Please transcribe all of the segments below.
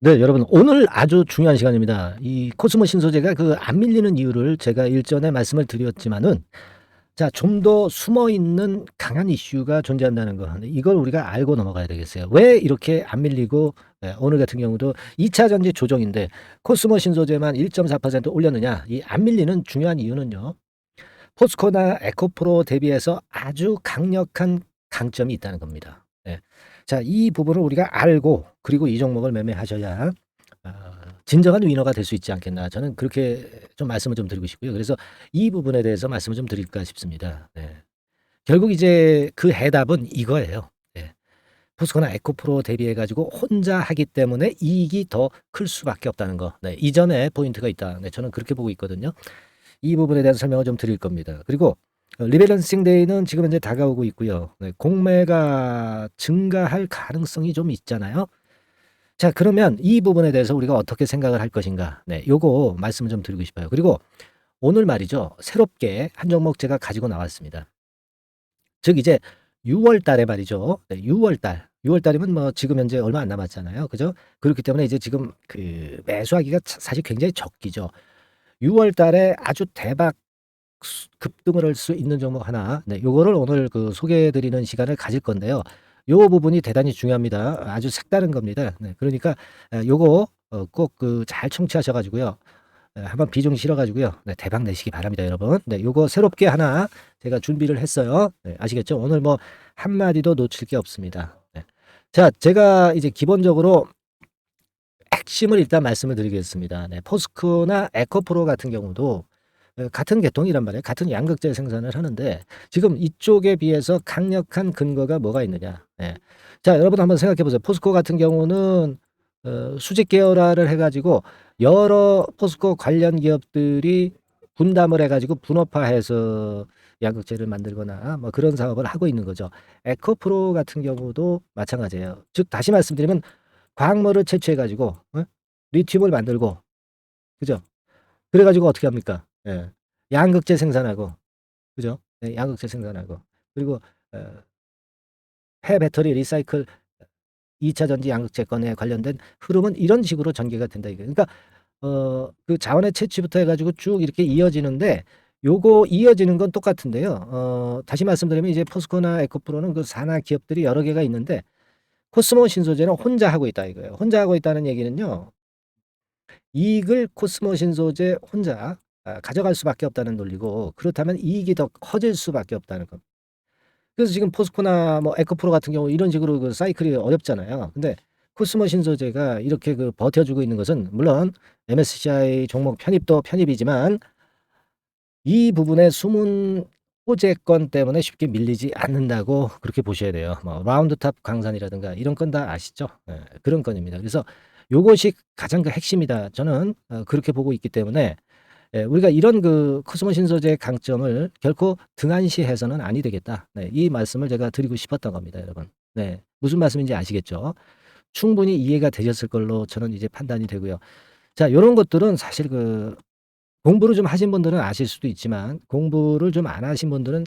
네, 여러분 오늘 아주 중요한 시간입니다. 이 코스모 신소재가 그 안 밀리는 이유를 제가 일전에 말씀을 드렸지만은 자, 좀 더 숨어 있는 강한 이슈가 존재한다는 거. 이걸 우리가 알고 넘어가야 되겠어요. 왜 이렇게 안 밀리고 예, 오늘 같은 경우도 2차 전지 조정인데 코스모 신소재만 1.4% 올렸느냐? 이 안 밀리는 중요한 이유는요. 포스코나 에코프로 대비해서 아주 강력한 강점이 있다는 겁니다. 예. 자, 이 부분을 우리가 알고 그리고 이 종목을 매매하셔야 어, 진정한 위너가 될 수 있지 않겠나. 저는 그렇게 좀 말씀을 좀 드리고 싶고요. 그래서 이 부분에 대해서 말씀을 좀 드릴까 싶습니다. 네. 결국 이제 그 해답은 이거예요. 네. 포스코나 에코프로 대비해 가지고 혼자 하기 때문에 이익이 더 클 수밖에 없다는 거. 네. 이전에 포인트가 있다. 네. 저는 그렇게 보고 있거든요. 이 부분에 대해서 설명을 좀 드릴 겁니다. 그리고 어, 리밸런싱 데이는 지금 현재 다가오고 있고요. 네, 공매가 증가할 가능성이 좀 있잖아요. 자, 그러면 이 부분에 대해서 우리가 어떻게 생각을 할 것인가? 네, 요거 말씀을 좀 드리고 싶어요. 그리고 오늘 말이죠. 새롭게 한 종목 제가 가지고 나왔습니다. 즉 이제 6월 달에 말이죠. 네, 6월 달. 6월 달이면 뭐 지금 현재 얼마 안 남았잖아요. 그죠? 그렇기 때문에 이제 지금 그 매수하기가 차- 사실 굉장히 적기죠. 6월 달에 아주 대박 수- 급등을 할 수 있는 종목 하나. 네, 요거를 오늘 그 소개해 드리는 시간을 가질 건데요. 요 부분이 대단히 중요합니다. 아주 색다른 겁니다. 네, 그러니까 에, 요거 어, 꼭그 잘 청취하셔 가지고요. 에, 한번 비중 실어 가지고요. 네, 대박 내시기 바랍니다, 여러분. 네, 요거 새롭게 하나 제가 준비를 했어요. 네, 아시겠죠? 오늘 뭐 한마디도 놓칠 게 없습니다. 네. 자, 제가 이제 기본적으로 핵심을 일단 말씀을 드리겠습니다. 네, 포스코나 에코프로 같은 경우도 어, 같은 계통이란 말이에요. 같은 양극재 생산을 하는데 지금 이쪽에 비해서 강력한 근거가 뭐가 있느냐. 예. 자, 여러분 한번 생각해 보세요. 포스코 같은 경우는 어, 수직 계열화를 해가지고 여러 포스코 관련 기업들이 분담을 해가지고 분업화해서 양극재를 만들거나 뭐 그런 사업을 하고 있는 거죠. 에코프로 같은 경우도 마찬가지예요. 즉 다시 말씀드리면 광물을 채취해가지고 어? 리튬을 만들고 그죠? 그래가지고 어떻게 합니까? 예. 양극재 생산하고 그죠? 예, 양극재 생산하고 그리고 어, 폐 배터리 리사이클 2차 전지 양극재 건에 관련된 흐름은 이런 식으로 전개가 된다 이거예요. 그러니까 어, 그 자원의 채취부터 해가지고 쭉 이렇게 이어지는데 요거 이어지는 건 똑같은데요. 어, 다시 말씀드리면 이제 포스코나 에코프로는 그 산하 기업들이 여러 개가 있는데 코스모 신소재는 혼자 하고 있다 이거예요. 혼자 하고 있다는 얘기는요. 이익을 코스모 신소재 혼자 아, 가져갈 수밖에 없다는 논리고 그렇다면 이익이 더 커질 수밖에 없다는 겁니다. 그래서 지금 포스코나 뭐 에코프로 같은 경우 이런 식으로 그 사이클이 어렵잖아요. 근데 코스모 신소재가 이렇게 그 버텨주고 있는 것은 물론 MSCI 종목 편입도 편입이지만 이 부분의 숨은 호재권 때문에 쉽게 밀리지 않는다고 그렇게 보셔야 돼요. 뭐 라운드탑 강산이라든가 이런 건 다 아시죠? 예, 그런 건입니다. 그래서 요것이 가장 그 핵심이다. 저는 어, 그렇게 보고 있기 때문에 예, 우리가 이런 그 코스모 신소재의 강점을 결코 등한시해서는 아니 되겠다. 네, 이 말씀을 제가 드리고 싶었던 겁니다, 여러분. 네, 무슨 말씀인지 아시겠죠? 충분히 이해가 되셨을 걸로 저는 이제 판단이 되고요. 자, 요런 것들은 사실 그 공부를 좀 하신 분들은 아실 수도 있지만 공부를 좀 안 하신 분들은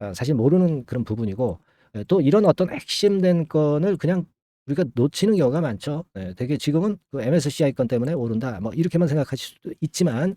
어, 사실 모르는 그런 부분이고 예, 또 이런 어떤 핵심된 건을 그냥 우리가 놓치는 경우가 많죠. 예, 되게 지금은 그 MSCI 건 때문에 오른다. 뭐 이렇게만 생각하실 수도 있지만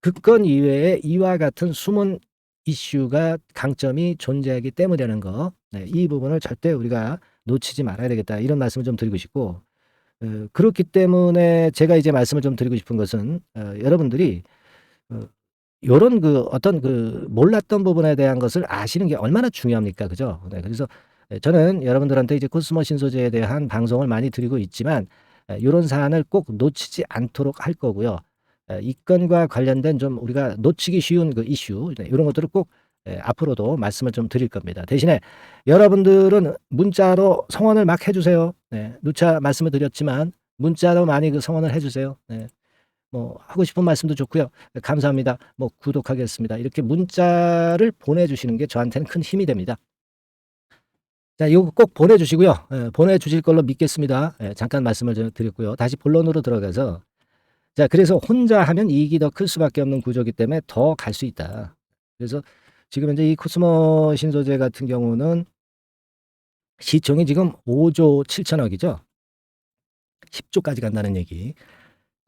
그건 이외에 이와 같은 숨은 이슈가 강점이 존재하기 때문이라는 거. 네, 이 부분을 절대 우리가 놓치지 말아야 되겠다. 이런 말씀을 좀 드리고 싶고 어, 그렇기 때문에 제가 이제 말씀을 좀 드리고 싶은 것은 어, 여러분들이 어, 요런 그 어떤 그 몰랐던 부분에 대한 것을 아시는 게 얼마나 중요합니까? 그죠? 네, 그래서 예, 저는 여러분들한테 이제 코스모 신소재에 대한 방송을 많이 드리고 있지만 예, 요런 사안을 꼭 놓치지 않도록 할 거고요. 예, 이 건과 관련된 좀 우리가 놓치기 쉬운 그 이슈 네, 이런 것들을 꼭 예, 앞으로도 말씀을 좀 드릴 겁니다. 대신에 여러분들은 문자로 성원을 막 해주세요. 네, 누차 말씀을 드렸지만 문자로 많이 그 성원을 해주세요. 네. 뭐 하고 싶은 말씀도 좋고요. 감사합니다. 뭐 구독하겠습니다. 이렇게 문자를 보내주시는 게 저한테는 큰 힘이 됩니다. 자, 이거 꼭 보내주시고요. 예, 보내주실 걸로 믿겠습니다. 예, 잠깐 말씀을 좀 드렸고요. 다시 본론으로 들어가서 자, 그래서 혼자 하면 이익이 더 클 수밖에 없는 구조기 때문에 더 갈 수 있다. 그래서 지금 현재 이 코스모 신소재 같은 경우는 시총이 지금 5조 7천억이죠. 10조까지 간다는 얘기,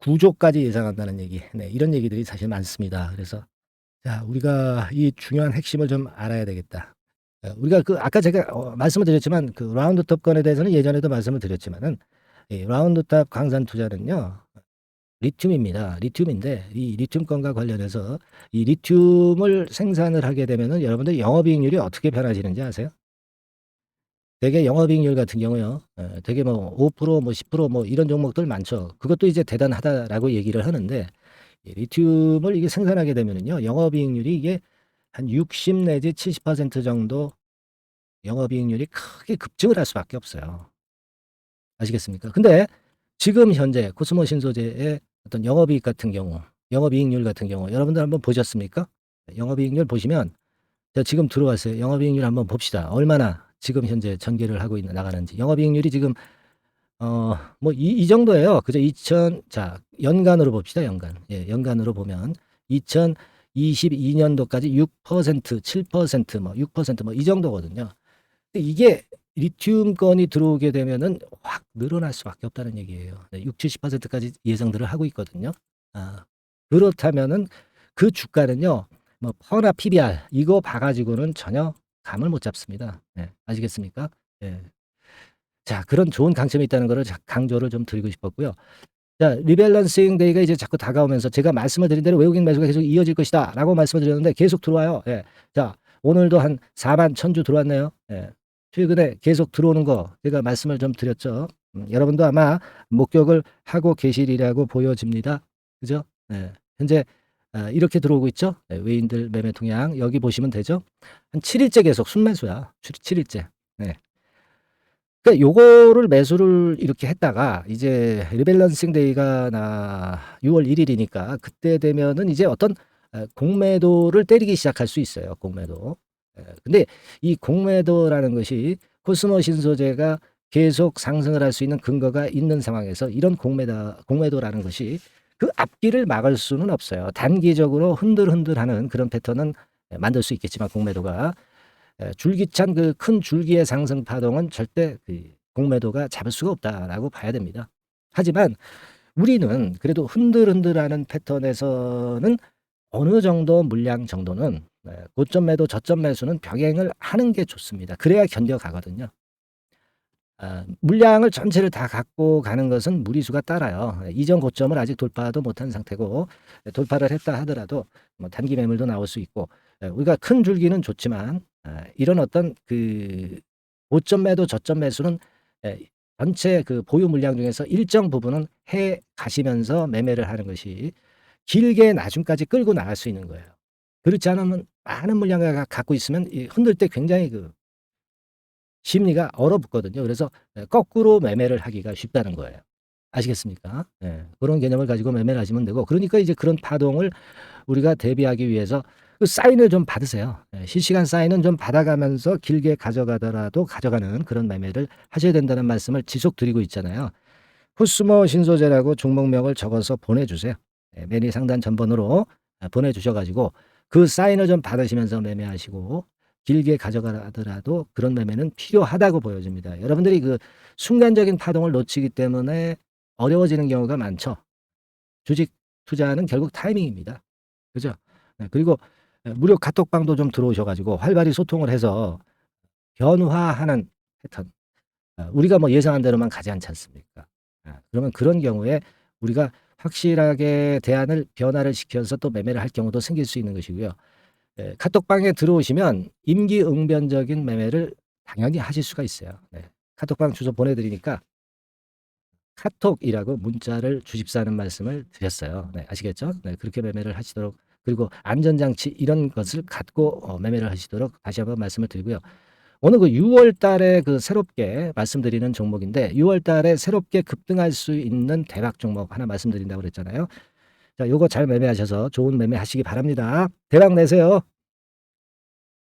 9조까지 예상한다는 얘기, 네, 이런 얘기들이 사실 많습니다. 그래서 자, 우리가 이 중요한 핵심을 좀 알아야 되겠다. 어, 우리가 그 아까 제가 어, 말씀을 드렸지만 그 라운드톱 건에 대해서는 예전에도 말씀을 드렸지만은 이 라운드탑 광산 투자는요. 리튬입니다. 리튬인데 이 리튬 건과 관련해서 이 리튬을 생산을 하게 되면은 여러분들 영업이익률이 어떻게 변화지는지 아세요? 대개 영업이익률 같은 경우요. 어, 되게 뭐 5%, 뭐 10%뭐 이런 종목들 많죠. 그것도 이제 대단하다라고 얘기를 하는데 이 리튬을 이게 생산하게 되면은요. 영업이익률이 이게 한 60 내지 70% 정도 영업이익률이 크게 급증을 할 수밖에 없어요. 아시겠습니까? 근데 지금 현재 코스모 신소재의 어떤 영업이익 같은 경우, 영업이익률 같은 경우 여러분들 한번 보셨습니까? 영업이익률 보시면 자, 지금 들어왔어요. 영업이익률 한번 봅시다. 얼마나 지금 현재 전개를 하고 있는 나가는지. 영업이익률이 지금 어, 뭐 이 이 정도예요. 그죠? 2000 자, 연간으로 봅시다. 연간. 예, 연간으로 보면 2022년도까지 6% 7%뭐 6%뭐 이 정도거든요. 이게 리튬 건이 들어오게 되면은 확 늘어날 수밖에 없다는 얘기예요. 네, 6, 70%까지 예상들을 하고 있거든요. 아, 그렇다면은 그 주가는요. 뭐 퍼나 PBR 이거 봐 가지고는 전혀 감을 못 잡습니다. 예. 아시겠습니까? 예. 자, 그런 좋은 강점이 있다는 자- 강조를 좀 드리고 싶었고요. 자, 리밸런싱 데이가 이제 자꾸 다가오면서 제가 말씀을 드린 대로 외국인 매수가 계속 이어질 것이다라고 말씀을 드렸는데 계속 들어와요. 예. 자, 오늘도 한 4만 천주 들어왔네요. 예. 최근에 계속 들어오는 거 제가 말씀을 좀 드렸죠. 음, 여러분도 아마 목격을 하고 계시리라고 보여집니다. 그죠? 예. 현재 아, 이렇게 들어오고 있죠. 네, 외인들 매매 통양 여기 보시면 되죠. 한 7일째 계속 순매수야. 7일째. 네. 그러니까 요거를 매수를 이렇게 했다가 이제 리밸런싱 데이가 나 6월 1일이니까 그때 되면은 이제 어떤 에, 공매도를 때리기 시작할 수 있어요. 공매도. 에, 근데 이 공매도라는 것이 코스모 신소재가 계속 상승을 할 수 있는 근거가 있는 상황에서 이런 공매다 공매도라는 것이 그 앞길을 막을 수는 없어요. 단기적으로 흔들흔들하는 그런 패턴은 에, 만들 수 있겠지만 공매도가 에, 줄기찬 그 큰 줄기의 상승 파동은 절대 그 공매도가 잡을 수가 없다라고 봐야 됩니다. 하지만 우리는 그래도 흔들흔들하는 패턴에서는 어느 정도 물량 정도는 에, 고점 매도 저점 매수는 병행을 하는 게 좋습니다. 그래야 견뎌가거든요. 아, 물량을 전체를 다 갖고 가는 것은 무리수가 따라요. 예, 이전 고점을 아직 돌파도 못한 상태고 예, 돌파를 했다 하더라도 뭐 단기 매물도 나올 수 있고 예, 우리가 큰 줄기는 좋지만 아, 이런 어떤 그 고점 매도 저점 매수는 예, 전체 그 보유 물량 중에서 일정 부분은 해 가시면서 매매를 하는 것이 길게 나중까지 끌고 나갈 수 있는 거예요. 그렇지 않으면 많은 물량을 가- 갖고 있으면 이 흔들 때 굉장히 그 심리가 얼어붙거든요. 그래서 예, 거꾸로 매매를 하기가 쉽다는 거예요. 아시겠습니까? 예, 그런 개념을 가지고 매매를 하시면 되고 그러니까 이제 그런 파동을 우리가 대비하기 위해서 그 사인을 좀 받으세요. 예, 실시간 사인은 좀 받아가면서 길게 가져가더라도 가져가는 그런 매매를 하셔야 된다는 말씀을 지속 드리고 있잖아요. 코스모 신소재라고 종목명을 적어서 보내주세요. 예, 매니 상단 전번으로 아, 보내주셔가지고 그 사인을 좀 받으시면서 매매하시고 길게 가져가더라도 그런 매매는 필요하다고 보여집니다. 여러분들이 그 순간적인 파동을 놓치기 때문에 어려워지는 경우가 많죠. 주식 투자는 결국 타이밍입니다. 그죠? 네, 그리고 무료 카톡방도 좀 들어오셔가지고 활발히 소통을 해서 변화하는 패턴. 아, 우리가 뭐 예상한 대로만 가지 않지 않습니까? 아, 그러면 그런 경우에 우리가 확실하게 대안을 변화를 시켜서 또 매매를 할 경우도 생길 수 있는 것이고요. 예, 카톡방에 들어오시면 임기응변적인 매매를 당연히 하실 수가 있어요. 네. 카톡방 주소 보내드리니까 카톡이라고 문자를 주십사는 말씀을 드렸어요. 네, 아시겠죠? 네, 그렇게 매매를 하시도록 그리고 안전장치 이런 것을 갖고 어, 매매를 하시도록 다시 한번 말씀을 드리고요. 오늘 그 6월 달에 그 새롭게 말씀드리는 종목인데 6월 달에 새롭게 급등할 수 있는 대박 종목 하나 말씀드린다고 그랬잖아요. 자, 요거 잘 매매하셔서 좋은 매매 하시기 바랍니다. 대박 내세요.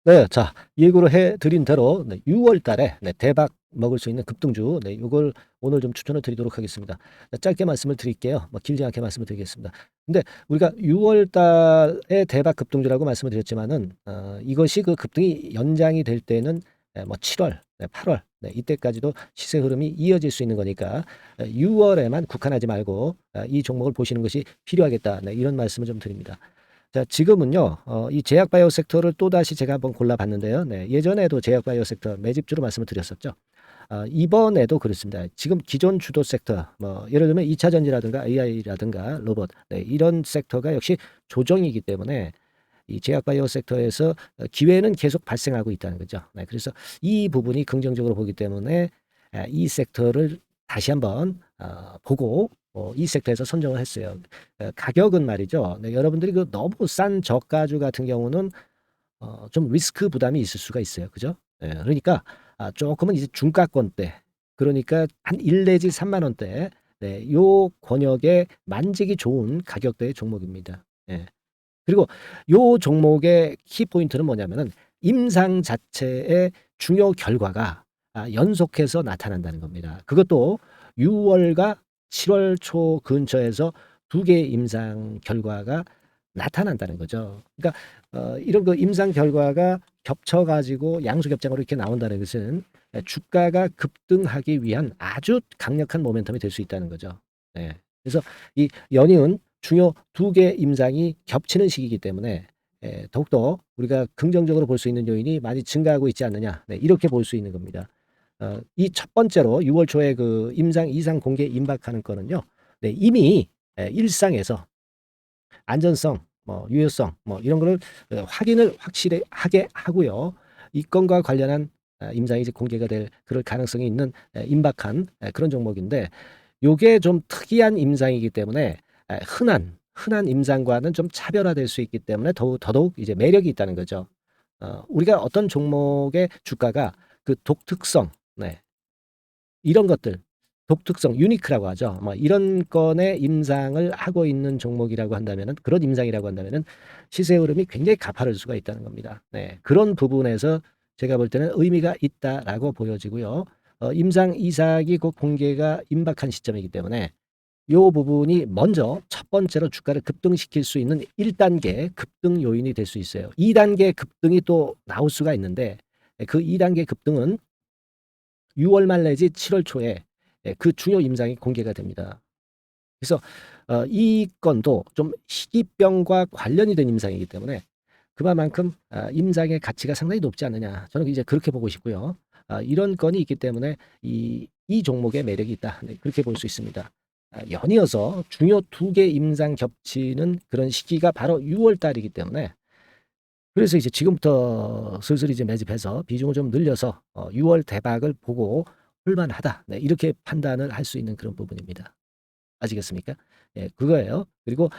네, 자, 예고를 해 드린 대로 네, 6월 달에 네, 대박 먹을 수 있는 급등주, 네, 요걸 오늘 좀 추천을 드리도록 하겠습니다. 자, 짧게 말씀을 드릴게요. 뭐 길지 않게 말씀을 드리겠습니다. 근데 우리가 6월 달에 대박 급등주라고 말씀을 드렸지만은 어, 이것이 그 급등이 연장이 될 때는 예, 뭐 7월, 네, 8월 네, 이때까지도 시세 흐름이 이어질 수 있는 거니까 6월에만 국한하지 말고 아, 이 종목을 보시는 것이 필요하겠다. 네, 이런 말씀을 좀 드립니다. 자, 지금은요, 어, 이 제약바이오 섹터를 또 다시 제가 한번 골라봤는데요. 네, 예전에도 제약바이오 섹터 매집주로 말씀을 드렸었죠. 아, 이번에도 그렇습니다. 지금 기존 주도 섹터, 뭐, 예를 들면 2차 전지라든가 AI라든가 로봇, 네, 이런 섹터가 역시 조정이기 때문에 이 제약바이오 섹터에서 기회는 계속 발생하고 있다는 거죠. 네, 그래서 이 부분이 긍정적으로 보기 때문에 아, 이 섹터를 다시 한번 어, 보고 어, 이 섹터에서 선정을 했어요. 어, 가격은 말이죠. 네, 여러분들이 그 너무 싼 저가주 같은 경우는 어, 좀 리스크 부담이 있을 수가 있어요. 그죠? 예, 그러니까 아, 조금은 이제 중가권대 그러니까 한1 내지 3만 원대 네, 요 권역에 만지기 좋은 가격대의 종목입니다. 예. 그리고 요 종목의 키포인트는 뭐냐면은 임상 자체의 중요 결과가 아, 연속해서 나타난다는 겁니다. 그것도 6월과 7월 초 근처에서 두 개의 임상 결과가 나타난다는 거죠. 그러니까 어, 이런 그 임상 결과가 겹쳐가지고 양수 겹장으로 이렇게 나온다는 것은 주가가 급등하기 위한 아주 강력한 모멘텀이 될 수 있다는 거죠. 네. 그래서 이 연이은 중요 두 개 임상이 겹치는 시기이기 때문에 예, 더욱더 우리가 긍정적으로 볼 수 있는 요인이 많이 증가하고 있지 않느냐 네, 이렇게 볼 수 있는 겁니다. 어, 이 첫 번째로 6월 초에 그 임상 이상 공개 임박하는 거는요. 네, 이미 예, 일상에서 안전성, 뭐 유효성, 뭐 이런 거를 어, 확인을 확실히 하게 하고요. 이 건과 관련한 아, 임상이 이제 공개가 될 그럴 가능성이 있는 에, 임박한 에, 그런 종목인데 요게 좀 특이한 임상이기 때문에 에, 흔한 흔한 임상과는 좀 차별화될 수 있기 때문에 더욱 더더욱 이제 매력이 있다는 거죠. 어, 우리가 어떤 종목의 주가가 그 독특성, 네. 이런 것들 독특성, 유니크라고 하죠. 뭐 이런 건의 임상을 하고 있는 종목이라고 한다면은 그런 임상이라고 한다면은 시세 흐름이 굉장히 가파를 수가 있다는 겁니다. 네. 그런 부분에서 제가 볼 때는 의미가 있다라고 보여지고요. 어, 임상 이삭이 곧 공개가 임박한 시점이기 때문에 요 부분이 먼저 첫 번째로 주가를 급등시킬 수 있는 1단계 급등 요인이 될 수 있어요. 2단계 급등이 또 나올 수가 있는데 그 2단계 급등은 6월 말 내지 7월 초에 예, 그 중요 임상이 공개가 됩니다. 그래서 어, 이 건도 좀 희귀병과 관련이 된 임상이기 때문에 그만큼 아, 임상의 가치가 상당히 높지 않느냐. 저는 이제 그렇게 보고 싶고요. 아, 이런 건이 있기 때문에 이, 이 종목의 매력이 있다. 네, 그렇게 볼 수 있습니다. 아, 연이어서 중요 두 개 임상 겹치는 그런 시기가 바로 6월 달이기 때문에 그래서 이제 지금부터 슬슬 이제 매집해서 비중을 좀 늘려서 어, 6월 대박을 보고 할만하다. 네, 이렇게 판단을 할 수 있는 그런 부분입니다. 아시겠습니까? 예, 그거예요. 그리고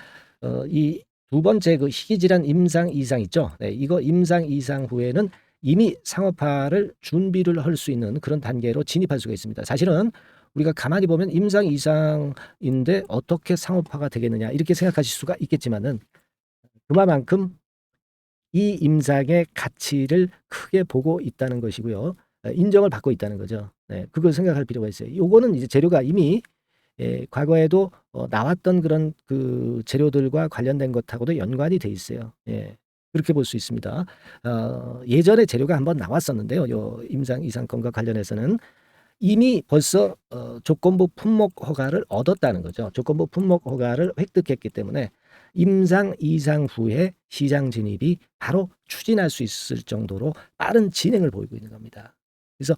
어, 이 두 번째 그 희귀질환 임상 이상 있죠. 네, 이거 임상 이상 후에는 이미 상업화를 준비를 할 수 있는 그런 단계로 진입할 수가 있습니다. 사실은 우리가 가만히 보면 임상 이상인데 어떻게 상업화가 되겠느냐 이렇게 생각하실 수가 있겠지만은 그만큼 이 임상의 가치를 크게 보고 있다는 것이고요. 어, 인정을 받고 있다는 거죠. 네, 그걸 생각할 필요가 있어요. 요거는 이제 재료가 이미 예, 과거에도 어, 나왔던 그런 그 재료들과 관련된 것하고도 연관이 돼 있어요. 예. 그렇게 볼 수 있습니다. 어, 예전에 재료가 한번 나왔었는데요. 요 임상 이상권과 관련해서는 이미 벌써 어, 조건부 품목 허가를 얻었다는 거죠. 조건부 품목 허가를 획득했기 때문에 임상 이상 후에 시장 진입이 바로 추진할 수 있을 정도로 빠른 진행을 보이고 있는 겁니다. 그래서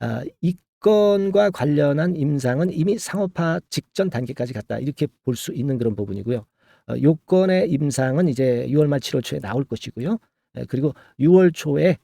아, 이 건과 관련한 임상은 이미 상업화 직전 단계까지 갔다 이렇게 볼 수 있는 그런 부분이고요. 어, 요건의 임상은 이제 6월 말 7월 초에 나올 것이고요. 예, 그리고 6월 초에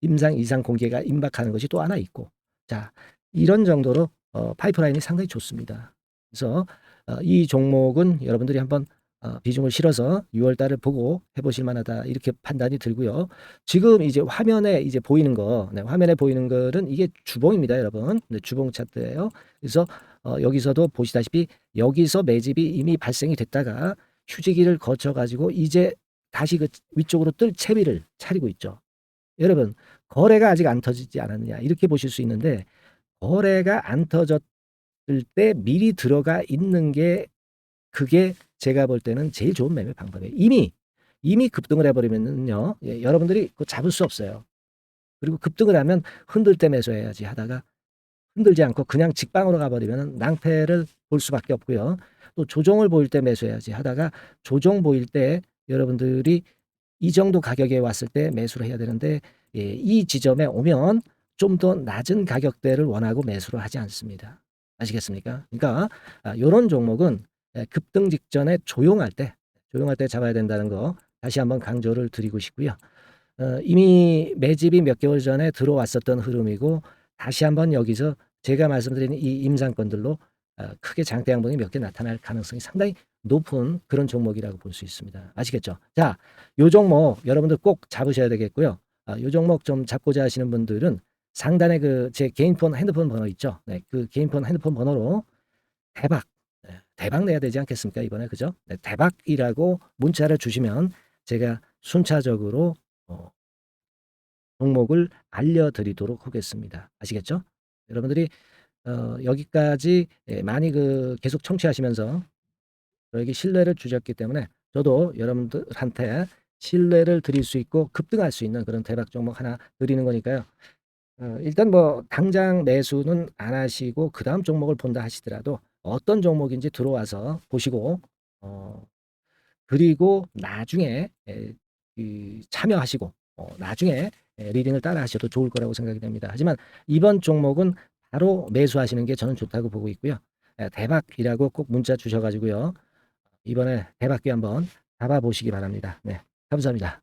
임상 이상 공개가 임박하는 것이 또 하나 있고 자 이런 정도로 어, 파이프라인이 상당히 좋습니다. 그래서 어, 이 종목은 여러분들이 한번 어, 비중을 실어서 6월 달을 보고 해보실 만하다 이렇게 판단이 들고요. 지금 이제 화면에 이제 보이는 거, 네, 화면에 보이는 거는 이게 주봉입니다, 여러분. 네, 주봉 차트예요. 그래서 어, 여기서도 보시다시피 여기서 매집이 이미 발생이 됐다가 휴지기를 거쳐 가지고 이제 다시 그 위쪽으로 뜰 채비를 차리고 있죠. 여러분 거래가 아직 안 터지지 않았느냐 이렇게 보실 수 있는데 거래가 안 터졌을 때 미리 들어가 있는 게 그게 제가 볼 때는 제일 좋은 매매 방법이에요. 이미 이미 급등을 해버리면은요, 예, 여러분들이 그거 잡을 수 없어요. 그리고 급등을 하면 흔들 때 매수해야지 하다가 흔들지 않고 그냥 직방으로 가버리면 낭패를 볼 수밖에 없고요. 또 조정을 보일 때 매수해야지 하다가 조정 보일 때 여러분들이 이 정도 가격에 왔을 때 매수를 해야 되는데 예, 이 지점에 오면 좀 더 낮은 가격대를 원하고 매수를 하지 않습니다. 아시겠습니까? 그러니까 이런 종목은 예, 급등 직전에 조용할 때 조용할 때 잡아야 된다는 거 다시 한번 강조를 드리고 싶고요. 어, 이미 매집이 몇 개월 전에 들어왔었던 흐름이고 다시 한번 여기서 제가 말씀드린 이 임상권들로 어, 크게 장대 양봉이 몇 개 나타날 가능성이 상당히 높은 그런 종목이라고 볼 수 있습니다. 아시겠죠? 자, 요 종목 여러분들 꼭 잡으셔야 되겠고요. 아, 요 종목 좀 잡고자 하시는 분들은 상단에 그 제 개인폰 핸드폰 번호 있죠? 네, 그 개인폰 핸드폰 번호로 대박 네, 대박 내야 되지 않겠습니까 이번에 그죠? 네, 대박이라고 문자를 주시면 제가 순차적으로 어, 종목을 알려드리도록 하겠습니다. 아시겠죠? 여러분들이 어, 여기까지 예, 많이 그 계속 청취하시면서 저에게 신뢰를 주셨기 때문에 저도 여러분들한테 신뢰를 드릴 수 있고 급등할 수 있는 그런 대박 종목 하나 드리는 거니까요. 어, 일단 뭐 당장 매수는 안 하시고 그 다음 종목을 본다 하시더라도 어떤 종목인지 들어와서 보시고 어, 그리고 나중에 에, 그 참여하시고 어, 나중에 에, 리딩을 따라 하셔도 좋을 거라고 생각이 됩니다. 하지만 이번 종목은 바로 매수하시는 게 저는 좋다고 보고 있고요. 에, 대박이라고 꼭 문자 주셔가지고요. 이번에 대박기 한번 잡아보시기 바랍니다. 네, 감사합니다.